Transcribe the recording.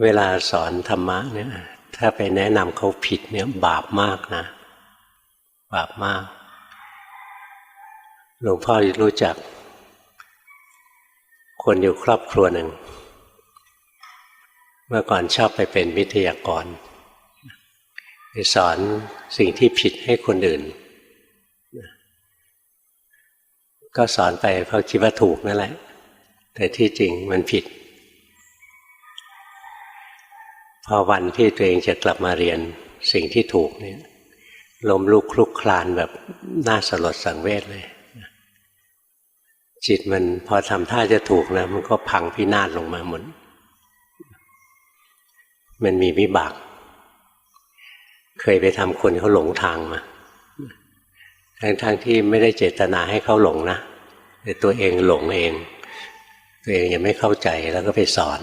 เวลาสอนธรรมะเนี่ย ถ้าไปแนะนำเขาผิดเนี่ยบาปมากนะ บาปมาก หลวงพ่อรู้จัก คนอยู่ครอบครัวหนึ่ง เมื่อก่อนชอบไปเป็นวิทยากรไปสอนสิ่งที่ผิดให้คนอื่น ก็สอนไปเพราะคิดว่าถูกนั่นแหละ แต่ที่จริงมันผิด พอวันที่ตัวเองจะกลับมาเรียนสิ่งที่ถูกเนี่ยล้มลุกคลุกคลานแบบน่าสลดสังเวชเลยจิตมันพอทำท่าจะถูกนะมันก็พังพินาศลงมาหมดมันมีวิบาก เคยไปทำคนเขาหลงทางมาทั้งๆทที่ไม่ได้เจตนาให้เขาหลงนะแต่ตัวเองหลงเอง ตัวเองยังไม่เข้าใจแล้วก็ไปสอน